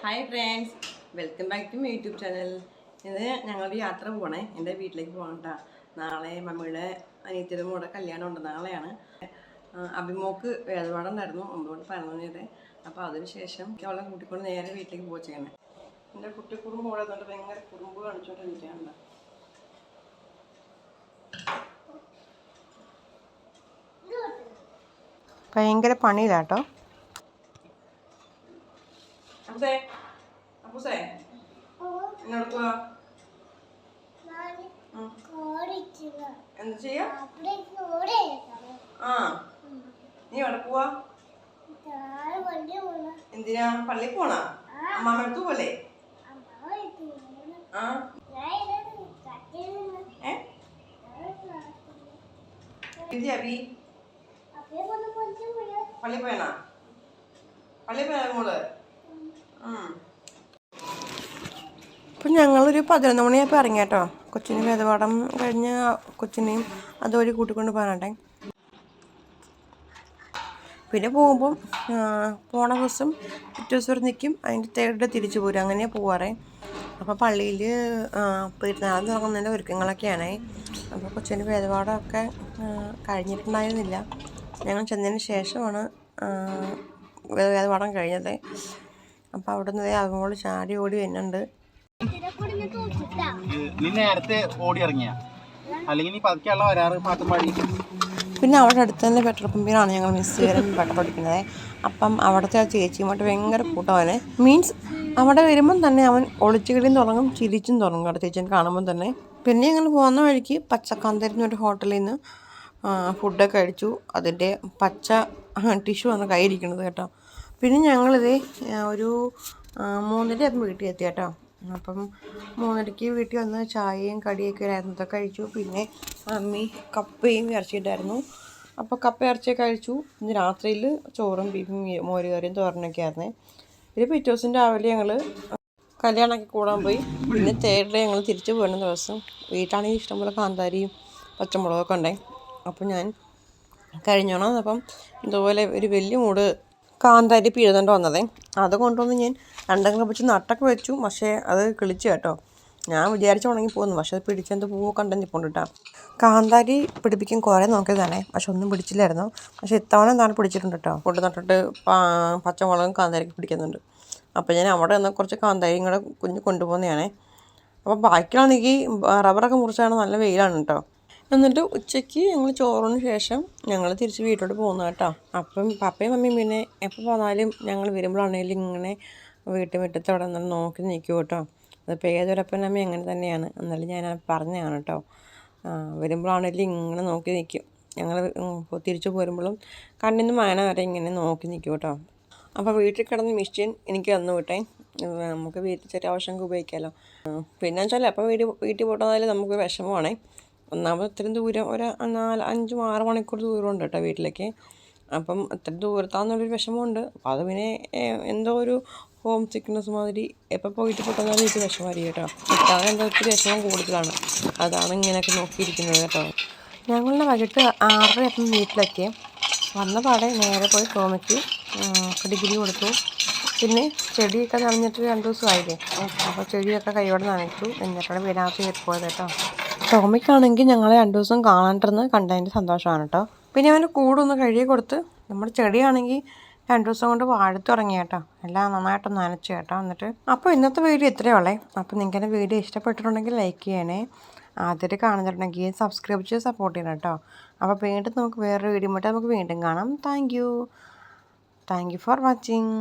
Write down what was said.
Hi friends welcome back to my YouTube channel ഇന്ന് ഞങ്ങളൊരു യാത്ര പോകണേ എന്റെ വീട്ടിലേക്ക് പോകണം കേട്ടോ നാളെ മമ്മിയുടെ അനിയത്തിയുടെ കൂടെ കല്യാണം ഉണ്ട്. നാളെയാണ്. അഭിമോക്ക് വേദപാഠം ഉണ്ടായിരുന്നു ഒമ്പത് പതിനൊന്ന് വരെ അപ്പോൾ അതിന് ശേഷം എനിക്ക് അവളെ കൂട്ടിക്കൊണ്ട് നേരെ വീട്ടിലേക്ക് പോയി ചെയ്യണേ എന്റെ കുട്ടി കുറുമ്പ് കൂടെ അതുകൊണ്ട് ഭയങ്കര കുറുമ്പ് കാണിച്ചുകൊണ്ടിരിക്കുകയാണ് എനിക്കാണ് ഭയങ്കര പണിയിലാട്ടോ എന്നെടുക്കുക എന്ത് ചെയ്യാ? ആ. നീ എവിടെ പോവാ? എന്തിനാ? പള്ളി പോണ? അമ്മാമടുത്ത് പോലെ ആ. അബി പള്ളി പോയണ? പള്ളി പോയ മോൾ? ഇപ്പം ഞങ്ങളൊരു പതിനൊന്ന് മണിയായപ്പോൾ ഇറങ്ങി കേട്ടോ കൊച്ചിന് വേദപാഠം കഴിഞ്ഞ് കൊച്ചിനെയും അതുവഴി കൂട്ടിക്കൊണ്ട് പോകാനാട്ടെ. പിന്നെ പോകുമ്പം പോണ ദിവസം പിറ്റേ ദിവസം നിൽക്കും അതിന്റെ തേർഡ് തിരിച്ചു പോരും. അങ്ങനെ പോവാറേ. അപ്പോൾ പള്ളിയിൽ പെരുന്നാൾ തുടങ്ങുന്നതിന്റെ ഒരുക്കങ്ങളൊക്കെയാണ്. അപ്പോൾ കൊച്ചിന്റെ വേദപാഠമൊക്കെ കഴിഞ്ഞിട്ടുണ്ടായിരുന്നില്ല. ഞങ്ങൾ ചെന്നതിന് ശേഷമാണ് വേദപാഠം കഴിഞ്ഞത്. അപ്പോൾ അവിടെ നിന്ന് അവളോട് ചാടി ഓടി വരുന്നുണ്ട്. നീ നേരത്തെ ഓടി ഇറങ്ങിയ അല്ലെങ്കിൽ നീ പതുക്കെയുള്ള വരാറ് പാട്ടും പാടി പിന്നെ അവിടെ അടുത്ത് തന്നെ പെട്രോൾ പമ്പിലാണ് ഞങ്ങൾ മിസ് ചെയ്യാൻ പെട്രോൾ പഠിക്കുന്നത് അപ്പം അവിടുത്തെ ആ ചേച്ചിയുമായിട്ട് ഭയങ്കര കൂട്ടവനെ മീൻസ് അവിടെ വരുമ്പം തന്നെ അവൻ ഒളിച്ചുകളിയും തുടങ്ങും ചിരിച്ചും തുടങ്ങും അവിടെ ചേച്ചിനെ കാണുമ്പം തന്നെ. പിന്നെ ഞങ്ങൾ പോകുന്ന വഴിക്ക് പച്ചക്കാന്തരുന്ന ഒരു ഹോട്ടലിൽ നിന്ന് ഫുഡൊക്കെ കഴിച്ചു. അതിന്റെ പച്ച ടിഷ്യൂ ആണ് കയ്യിരിക്കുന്നത് കേട്ടോ. പിന്നെ ഞങ്ങളിത് ഒരു മൂന്നര ആകുമ്പോൾ വീട്ടിൽ എത്തി കേട്ടോ. അപ്പം മൂന്നരയ്ക്ക് വീട്ടിൽ വന്ന് ചായയും കടിയൊക്കെ ആയിരുന്നു. അതൊക്കെ കഴിച്ചു. പിന്നെ അമ്മി കപ്പയും ഇറച്ചിയിട്ടായിരുന്നു അപ്പോൾ കപ്പ ഇറച്ചി കഴിച്ചു. ഇന്ന് രാത്രിയിൽ ചോറും ബീഫും മോരുകറിയും മോര് കറിയും തോരനൊക്കെ ആയിരുന്നേ. പിന്നെ പിറ്റേ ദിവസം രാവിലെ ഞങ്ങൾ കല്യാണമൊക്കെ കൂടാൻ പോയി. പിന്നെ തേർഡ് ഞങ്ങൾ തിരിച്ചു പോകുന്ന ദിവസം വീട്ടാണെങ്കിൽ ഇഷ്ടംപോലെ കാന്താരിയും പച്ചമുളകൊക്കെ ഉണ്ടായി അപ്പോൾ ഞാൻ കഴിഞ്ഞോണം. അപ്പം ഇതുപോലെ ഒരു വലിയ മൂട് കാന്താരി പിഴുതണ്ട വന്നതേ. അത് കൊണ്ടുവന്ന് ഞാൻ രണ്ടെങ്കിലും വെച്ച് നട്ടൊക്കെ വെച്ചു. പക്ഷേ അത് കിളിച്ചു കേട്ടോ. ഞാൻ വിചാരിച്ച ഉണങ്ങി പോകുന്നു. പക്ഷെ അത് പിടിച്ചെന്ത് പൂവ് കണ്ടെന്ന് ഇപ്പോൾ കാന്താരി പിടിപ്പിക്കാൻ കുറേ നോക്കിയതാണ്. പക്ഷെ ഒന്നും പിടിച്ചില്ലായിരുന്നു. പക്ഷെ ഇത്തവണ എന്താണ് പിടിച്ചിട്ടുണ്ട് കേട്ടോ? കൊണ്ട് നട്ടിട്ട് പച്ചമുളകും കാന്താരിക്ക് പിടിക്കുന്നുണ്ട്. അപ്പോൾ ഞാൻ അവിടെ നിന്ന് കുറച്ച് കാന്താരിയും കൂടെ കുഞ്ഞ് കൊണ്ടുപോകുന്നതാണേ. അപ്പോൾ ബാക്കിയാണെങ്കിൽ റബ്ബറൊക്കെ മുറിച്ചാണ് നല്ല വെയിലാണ് കേട്ടോ. എന്നിട്ട് ഉച്ചയ്ക്ക് ഞങ്ങൾ ചോറിന് ശേഷം ഞങ്ങൾ തിരിച്ച് വീട്ടിലോട്ട് പോകുന്ന കേട്ടോ. അപ്പം പപ്പയും മമ്മിയും പിന്നെ എപ്പോൾ പോന്നാലും ഞങ്ങൾ വരുമ്പോഴാണെങ്കിലും ഇങ്ങനെ വീട്ടു മുറ്റത്തോടെ നിന്ന് നോക്കി നിൽക്കും കേട്ടോ. അതിപ്പോൾ ഏതൊരപ്പനമ്മ അങ്ങനെ തന്നെയാണ്. എന്നാലും ഞാൻ പറഞ്ഞതാണ് കേട്ടോ. വരുമ്പോഴാണെങ്കിലും ഇങ്ങനെ നോക്കി നിൽക്കും. ഞങ്ങൾ തിരിച്ചു പോരുമ്പോഴും കണ്ണിന്ന് മാന വരെ ഇങ്ങനെ നോക്കി നിൽക്കും കേട്ടോ. അപ്പോൾ വീട്ടിൽ കിടന്ന് മെഷീൻ എനിക്ക് തന്നു വിട്ടേ. നമുക്ക് വീട്ടിൽ ചെറിയ ആവശ്യമൊക്കെ ഉപയോഗിക്കാമല്ലോ. പിന്നെ വെച്ചാൽ അപ്പോൾ വീട്ടിൽ വീട്ടിൽ പോട്ടാൽ നമുക്ക് വിഷമമാണേ. ഒന്നാമത് ഇത്രയും ദൂരം ഒരു നാല് അഞ്ചും ആറ് മണിക്കൂർ ദൂരമുണ്ട് കേട്ടോ വീട്ടിലേക്ക്. അപ്പം ഇത്ര ദൂരത്താന്നുള്ളൊരു വിഷമമുണ്ട്. അപ്പോൾ അത് പിന്നെ എന്തോ ഒരു ഹോം സിക്നസ് മാതിരി എപ്പോൾ പോയിട്ട് പോട്ടെന്നാലും എനിക്ക് വിഷമമായിരിക്കും കേട്ടോ. കിട്ടാതെ എന്തോ ഒത്തിരി വിഷമം കൂടുതലാണ്. അതാണ് ഇങ്ങനെയൊക്കെ നോക്കിയിരിക്കുന്നത് കേട്ടോ. ഞങ്ങളുടെ വൈകിട്ട് ആറര അപ്പം വീട്ടിലെത്തി. വന്ന പാടെ നേരെ പോയി ടോമിക്ക് ഡിഗ്രി കൊടുത്തു. പിന്നെ ചെടിയൊക്കെ നനഞ്ഞിട്ട് രണ്ട് ദിവസമായില്ലേ. അപ്പോൾ ചെടിയൊക്കെ കൈയോടെ നനച്ചു. എന്നിട്ടാണ് വീടിനകത്ത് കയറിപ്പോയത് പോയത് കേട്ടോ. ടോമിക്കാണെങ്കിൽ ഞങ്ങളെ രണ്ട് ദിവസം കാണാണ്ടിരുന്ന് കണ്ടതിന്റെ സന്തോഷമാണ് കേട്ടോ. പിന്നെ അവന്റെ കൂടൊന്ന് കഴുകി കൊടുത്ത് നമ്മുടെ ചെടിയാണെങ്കിൽ രണ്ട് ദിവസം കൊണ്ട് വാഴത്ത് തുടങ്ങി കേട്ടോ. എല്ലാം നന്നായിട്ട് നനച്ചു കേട്ടോ. എന്നിട്ട് അപ്പോൾ ഇന്നത്തെ വീഡിയോ ഇത്രയേ ഉള്ളേ. അപ്പോൾ നിങ്ങൾക്ക് എന്റെ വീഡിയോ ഇഷ്ടപ്പെട്ടിട്ടുണ്ടെങ്കിൽ ലൈക്ക് ചെയ്യണേ. ആദ്യമായിട്ട് കാണുന്നുണ്ടെങ്കിൽ സബ്സ്ക്രൈബ് ചെയ്ത് സപ്പോർട്ട് ചെയ്യണം കേട്ടോ. അപ്പോൾ വീണ്ടും നമുക്ക് വേറൊരു വീഡിയോ മറ്റേ നമുക്ക് വീണ്ടും കാണാം. Thank you. Thank you for watching.